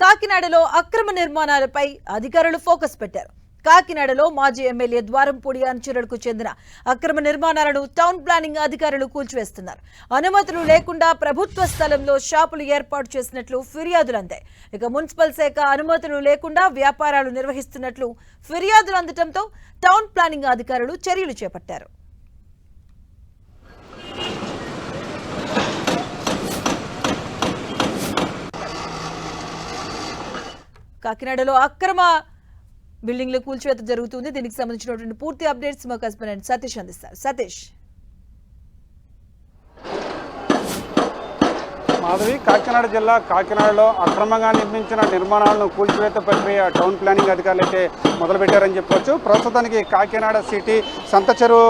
కాకినాడలో అక్రమ నిర్మాణాలపై అధికారులు ఫోకస్ పెట్టారు. కాకినాడలో మాజీ ఎమ్మెల్యే ద్వారంపూడి అనుచరులకు చెందిన అక్రమ నిర్మాణాలను టౌన్ ప్లానింగ్ అధికారులు కూల్చివేస్తున్నారు. అనుమతులు లేకుండా ప్రభుత్వ స్థలంలో షాపులు ఏర్పాటు చేసినట్లు ఫిర్యాదులు అందాయి. ఇక మున్సిపల్ శాఖ అనుమతులు లేకుండా వ్యాపారాలు నిర్వహిస్తున్నట్లు ఫిర్యాదులు అందటంతో టౌన్ ప్లానింగ్ అధికారులు చర్యలు చేపట్టారు. కాకినాడలో అక్రమ బిల్డింగ్లు కూల్చివేత జరుగుతుంది. దీనికి సంబంధించినటువంటి పూర్తి అప్డేట్స్ మా కస్బెండ్ సతీష్ అందిస్తారు. సతీష్. మాధవి కాకినాడ జిల్లా కాకినాడలో అక్రమంగా నిర్మించిన నిర్మాణాలను కూల్చివేత ప్రక్రియ టౌన్ ప్లానింగ్ అధికారులు అయితే మొదలుపెట్టారని చెప్పొచ్చు. ప్రస్తుతానికి కాకినాడ సిటీ సంత చెరువు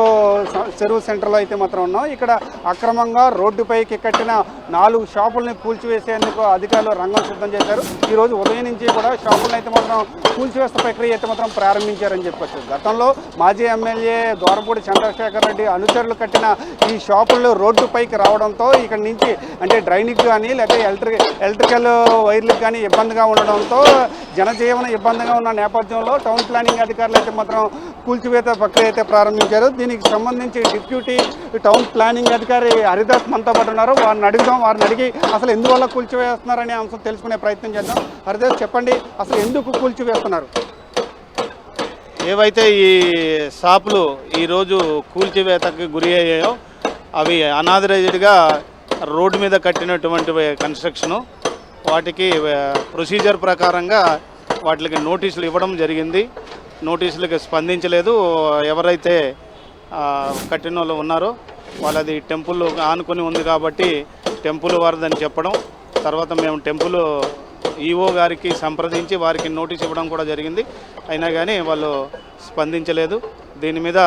చెరువు సెంటర్లో అయితే మాత్రం ఉన్నాం. ఇక్కడ అక్రమంగా రోడ్డుపైకి కట్టిన నాలుగు షాపుల్ని కూల్చివేసేందుకు అధికారులు రంగం సిద్ధం చేశారు. ఈరోజు ఉదయం నుంచి కూడా షాపులను అయితే మాత్రం కూల్చివేస్త ప్రక్రియ అయితే మాత్రం ప్రారంభించారని చెప్పొచ్చు. గతంలో మాజీ ఎమ్మెల్యే దోరపూడి చంద్రశేఖర్ రెడ్డి అనుచరులు కట్టిన ఈ షాపులు రోడ్డుపైకి రావడంతో ఇక్కడ నుంచి అంటే డ్రైనేజ్ కానీ లేకపోతే ఎలక్ట్రిక్ ఎలక్ట్రికల్ వైర్లకు కానీ ఇబ్బందిగా ఉండడంతో జనజీవనం ఇబ్బందిగా ఉన్న నేపథ్యంలో టౌన్ ప్లానింగ్ అధికారులు అయితే మాత్రం కూల్చివేత ప్రక్రియ అయితే ప్రారంభించారు. దీనికి సంబంధించి డిప్యూటీ టౌన్ ప్లానింగ్ అధికారి హరిదాస్ మనతో పాటు ఉన్నారు. వారిని అడుగుదాం. వారిని అడిగి అసలు ఎందువల్ల కూల్చివేస్తున్నారనే అంశం తెలుసుకునే ప్రయత్నం చేద్దాం. హరిదాస్ చెప్పండి. అసలు ఎందుకు కూల్చివేస్తున్నారు? ఏవైతే ఈ షాపులు ఈరోజు కూల్చివేతకి గురి అయ్యాయో అవి అనాథరైజ్డ్గా రోడ్డు మీద కట్టినటువంటి కన్స్ట్రక్షను వాటికి ప్రొసీజర్ ప్రకారంగా వాటికి నోటీసులు ఇవ్వడం జరిగింది. నోటీసులకు స్పందించలేదు. ఎవరైతే కట్టిన వాళ్ళు ఉన్నారో వాళ్ళది టెంపుల్ ఆనుకొని ఉంది కాబట్టి టెంపుల్ వారిదని చెప్పడం. తర్వాత మేము టెంపుల్ ఈఓ గారికి సంప్రదించి వారికి నోటీస్ ఇవ్వడం కూడా జరిగింది. అయినా కానీ వాళ్ళు స్పందించలేదు. దీని మీద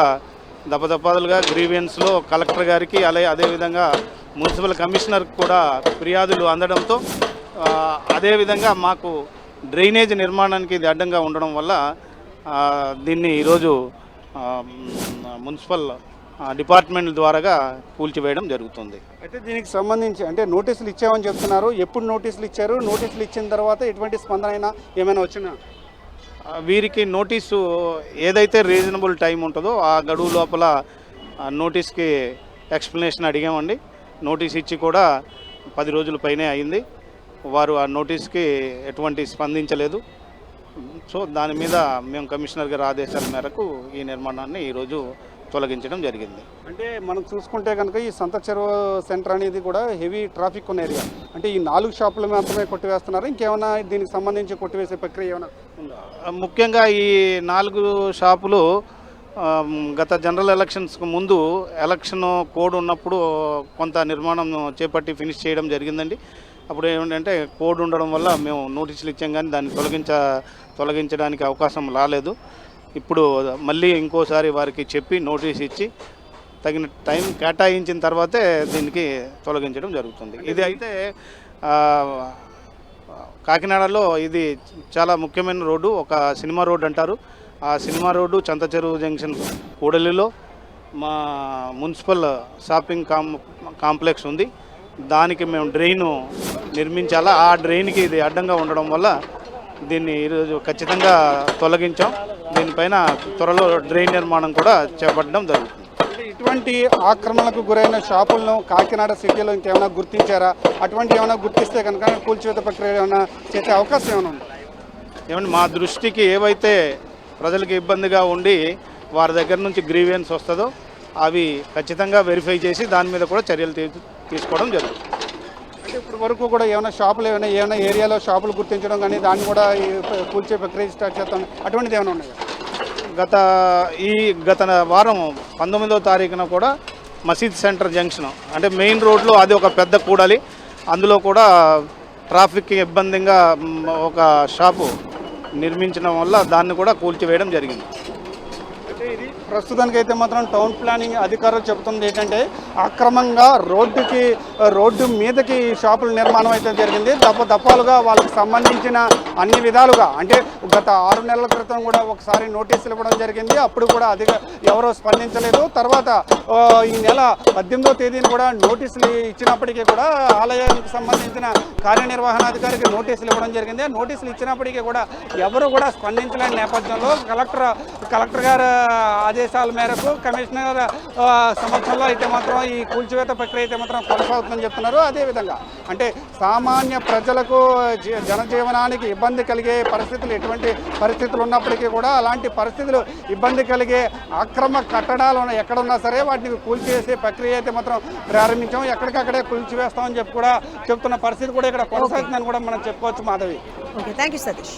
దపదపాదులుగా గ్రీవియన్స్లో కలెక్టర్ గారికి అలాగే అదేవిధంగా మున్సిపల్ కమిషనర్కి కూడా ఫిర్యాదులు అందడంతో అదేవిధంగా మాకు డ్రైనేజ్ నిర్మాణానికి ఇది అడ్డంగా ఉండడం వల్ల దీన్ని ఈరోజు మున్సిపల్ డిపార్ట్మెంట్ ద్వారాగా కూల్చివేయడం జరుగుతుంది. అయితే దీనికి సంబంధించి అంటే నోటీసులు ఇచ్చామని చెప్తున్నారు. ఎప్పుడు నోటీసులు ఇచ్చారు? నోటీసులు ఇచ్చిన తర్వాత ఎటువంటి స్పందన అయినా ఏమైనా వచ్చినా వీరికి నోటీసు ఏదైతే రీజనబుల్ టైం ఉంటుందో ఆ గడువు లోపల నోటీస్కి ఎక్స్ప్లెనేషన్ అడిగామండి. నోటీస్ ఇచ్చి కూడా పది రోజుల పైనే అయింది. వారు ఆ నోటీస్కి ఎటువంటి స్పందించలేదు. సో దాని మీద మేము కమిషనర్ గారి ఆదేశాల మేరకు ఈ నిర్మాణాన్ని ఈరోజు తొలగించడం జరిగింది. అంటే మనం చూసుకుంటే కనుక ఈ సంత చెరువు సెంటర్ అనేది కూడా హెవీ ట్రాఫిక్ ఉన్న ఏరియా. అంటే ఈ నాలుగు షాపులు మాత్రమే కొట్టివేస్తున్నారు. ఇంకేమైనా దీనికి సంబంధించి కొట్టివేసే ప్రక్రియ ఏమైనా ఉందా? ముఖ్యంగా ఈ నాలుగు షాపులు గత జనరల్ ఎలక్షన్స్కు ముందు ఎలక్షన్ కోడ్ ఉన్నప్పుడు కొంత నిర్మాణం చేపట్టి ఫినిష్ చేయడం జరిగిందండి. అప్పుడు ఏమిటంటే కోడ్ ఉండడం వల్ల మేము నోటీసులు ఇచ్చాం కానీ దాన్ని తొలగించ తొలగించడానికి అవకాశం రాలేదు. ఇప్పుడు మళ్ళీ ఇంకోసారి వారికి చెప్పి నోటీస్ ఇచ్చి తగిన టైం కేటాయించిన తర్వాతే దీనికి తొలగించడం జరుగుతుంది. ఇది అయితే కాకినాడలో ఇది చాలా ముఖ్యమైన రోడ్డు ఒక సినిమా రోడ్డు అంటారు. ఆ సినిమా రోడ్డు చంత చెరువు జంక్షన్ కూడలిలో మా మున్సిపల్ షాపింగ్ కాం కాంప్లెక్స్ ఉంది. దానికి మేము డ్రైన్ నిర్మించాలా? ఆ డ్రైన్కి ఇది అడ్డంగా ఉండడం వల్ల దీన్ని ఈరోజు ఖచ్చితంగా తొలగించాం. దీనిపైన త్వరలో డ్రైన్ నిర్మాణం కూడా చేపట్టడం జరుగుతుంది. ఇటువంటి ఆక్రమణలకు గురైన షాపులను కాకినాడ సిటీలో ఇంకేమైనా గుర్తించారా? అటువంటి ఏమైనా గుర్తిస్తే కనుక కూల్చివేత ప్రక్రియ ఏమైనా చేసే అవకాశం ఏమైనా ఉందా? ఏమంటే మా దృష్టికి ఏవైతే ప్రజలకు ఇబ్బందిగా ఉండి వారి దగ్గర నుంచి గ్రీవియన్స్ వస్తుందో అవి ఖచ్చితంగా వెరిఫై చేసి దాని మీద కూడా చర్యలు తీసుకోవడం జరుగుతుంది. అంటే ఇప్పుడు వరకు కూడా ఏమైనా షాపులు ఏమైనా ఏమైనా ఏరియాలో షాపులు గుర్తించడం కానీ దాన్ని కూడా ఈ కూల్చే ప్రక్రియ స్టార్ట్ చేస్తాం. అటువంటిది ఏమైనా ఉన్నాయా? గత ఈ గత వారం పంతొమ్మిదో తారీఖున కూడా మసీద్ సెంటర్ జంక్షన్ అంటే మెయిన్ రోడ్లో అది ఒక పెద్ద కూడలి. అందులో కూడా ట్రాఫిక్ ఇబ్బందిగా ఒక షాపు నిర్మించడం వల్ల దాన్ని కూడా కూల్చివేయడం జరిగింది. ఇది ప్రస్తుతానికి అయితే మాత్రం టౌన్ ప్లానింగ్ అధికారులు చెబుతుంది ఏంటంటే అక్రమంగా రోడ్డుకి రోడ్డు మీదకి షాపుల నిర్మాణం అయితే జరిగింది. దప్ప దప్పాలుగా వాళ్ళకి సంబంధించిన అన్ని విధాలుగా అంటే గత ఆరు నెలల క్రితం కూడా ఒకసారి నోటీసులు ఇవ్వడం జరిగింది. అప్పుడు కూడా అధిక ఎవరో స్పందించలేదు. తర్వాత ఈ నెల పద్దెనిమిదో తేదీన కూడా నోటీసులు ఇచ్చినప్పటికీ కూడా ఆలయానికి సంబంధించిన కార్యనిర్వహణాధికారికి నోటీసులు ఇవ్వడం జరిగింది. నోటీసులు ఇచ్చినప్పటికీ కూడా ఎవరు కూడా స్పందించలేని నేపథ్యంలో కలెక్టర్ కలెక్టర్ గారి ఆదేశాల మేరకు కమిషనర్ సమక్షంలో అయితే మాత్రం ఈ కూల్చివేత ప్రక్రియ అయితే మాత్రం కొనసాగుతుందని చెప్తున్నారు. అదేవిధంగా అంటే సామాన్య ప్రజలకు జనజీవనానికి ఇబ్బంది కలిగే పరిస్థితులు ఎటువంటి పరిస్థితులు ఉన్నప్పటికీ కూడా అలాంటి పరిస్థితులు ఇబ్బంది కలిగే అక్రమ కట్టడాలు ఎక్కడున్నా సరే వాటిని కూల్చివేసే ప్రక్రియ అయితే మాత్రం ప్రారంభించాం ఎక్కడికక్కడే కూల్చివేస్తామని చెప్పి కూడా చెప్తున్న పరిస్థితి కూడా ఇక్కడ కొనసాగుతుందని కూడా మనం చెప్పుకోవచ్చు Madhavi. Okay thank you Satish